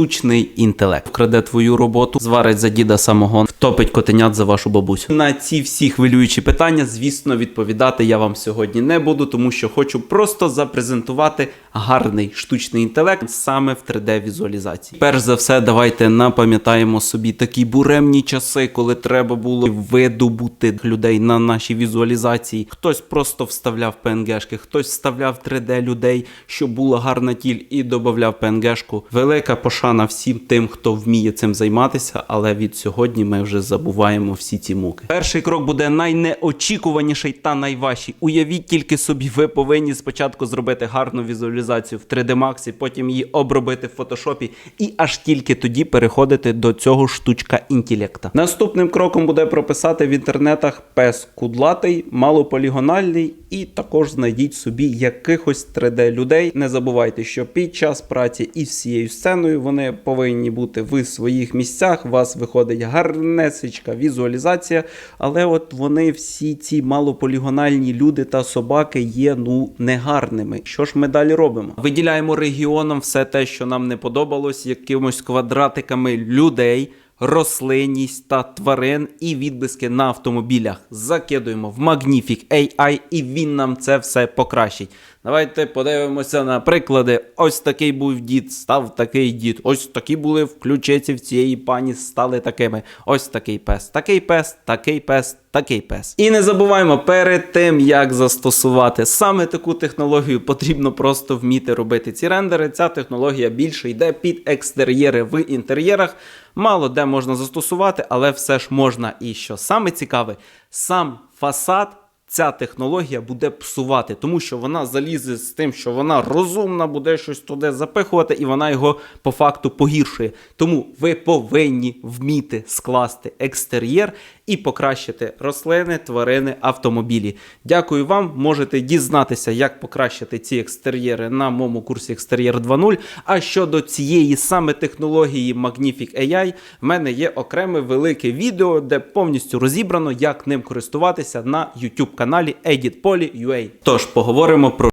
штучний інтелект. Вкраде твою роботу, зварить за діда самогон, втопить котенят за вашу бабусю. На ці всі хвилюючі питання, звісно, відповідати я вам сьогодні не буду, тому що хочу просто запрезентувати гарний штучний інтелект саме в 3D-візуалізації. Перш за все, давайте напам'ятаємо собі такі буремні часи, коли треба було видобути людей на наші візуалізації. Хтось просто вставляв PNG-шки, хтось вставляв 3D людей, щоб була гарна тіль, і додавав PNG-шку. Велика пошана всім тим, хто вміє цим займатися, але від сьогодні ми вже забуваємо всі ці муки. Перший крок буде найнеочікуваніший та найважчий. Уявіть тільки собі, ви повинні спочатку зробити гарну візуалізацію в 3D Max, потім її обробити в фотошопі, і аж тільки тоді переходити до цього штучка інтелекта. Наступним кроком буде прописати в інтернетах пес кудлатий, малополігональний, і також знайдіть собі якихось 3D людей. Не забувайте, що під час праці із всією сценою вони повинні бути в своїх місцях. У вас виходить гарнесечка візуалізація, але от вони всі ці малополігональні люди та собаки є ну негарними. Що ж ми далі робимо? Виділяємо регіонам все те, що нам не подобалось, якимось квадратиками людей. Рослинність та тварин і відблиски на автомобілях закидуємо в Magnific AI, і він нам це все покращить. Давайте подивимося на приклади. Ось такий був дід, став такий дід. Ось такі були включиці в цієї пані, стали такими. Ось такий пес, такий пес, такий пес, такий пес. І не забуваємо, перед тим як застосувати саме таку технологію, потрібно просто вміти робити ці рендери. Ця технологія більше йде під екстер'єри в інтер'єрах. Мало де можна застосувати, але все ж можна. І що саме цікаве, сам фасад. Ця технологія буде псувати, тому що вона залізе з тим, що вона розумна, буде щось туди запихувати, і вона його по факту погіршує. Тому ви повинні вміти скласти екстер'єр і покращити рослини, тварини, автомобілі. Дякую вам. Можете дізнатися, як покращити ці екстер'єри на моєму курсі Екстер'єр 2.0. А щодо цієї саме технології Magnific AI, в мене є окреме велике відео, де повністю розібрано, як ним користуватися на YouTube каналі EditPoly.ua. Тож поговоримо про